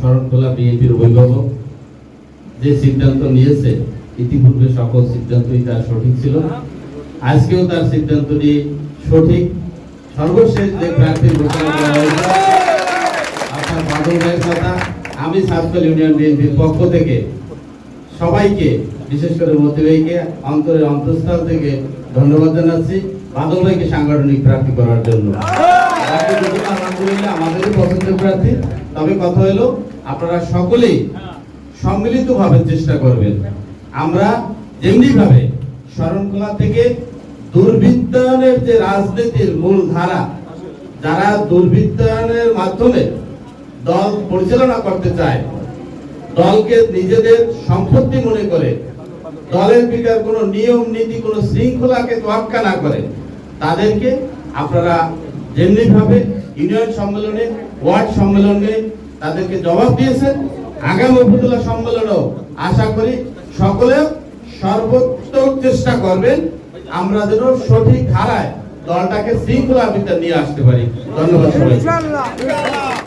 শরণখোলা বিএনপির অভিভাবক যে সিদ্ধান্ত নিয়েছে, ইতিপূর্বে সকল সিদ্ধান্তই তার সঠিক ছিল। আজকেও তার সিদ্ধান্তটি সঠিক। সর্বশেষ যে প্রার্থীর ঘোষণা করা হয়েছে, আপনার বাদল ভাইয়ের কথা, আমি সাতকল ইউনিয়ন বিএনপির পক্ষ থেকে সবাইকে, বিশেষ করে মতি ভাইকে, অন্তরের অন্তঃস্থল থেকে ধন্যবাদ জানাচ্ছি। বাদল ভাইকে সাংগঠনিক প্রার্থী করার জন্য। আলহামদুলিল্লাহ, আমাদেরই পছন্দের প্রার্থী, তবে কথা হলো, আপনারা সকলেই সম্মিলিতভাবে চেষ্টা করবেন। আমরা যেমনি ভাবে শরণখোলা থেকে দুর্বৃত্তায়নের যে রাজনীতির মূল ধারা, যারা দুর্বৃত্তায়নের মাধ্যমে দল পরিচালনা করতে চায়, দলকে নিজেদের সম্পত্তি মনে করে, দলের ভিতর কোনো নিয়ম, নীতি, কোনো শৃঙ্খলাকে তোয়াক্কা না করে, তাদেরকে আপনারা যেমনি ভাবে ইউনিয়ন সম্মেলনে, ওয়ার্ড সম্মেলনে তাদেরকে জবাব দিয়েছেন। আগামী উপজেলা সম্মেলনেও আশা করি সকলে সর্বোত্তম চেষ্টা করবেন আমরা যেন সঠিক ধারায় দলটাকে শৃঙ্খলা বিদ্যা নিয়ে আসতে পারি। ধন্যবাদ সবাই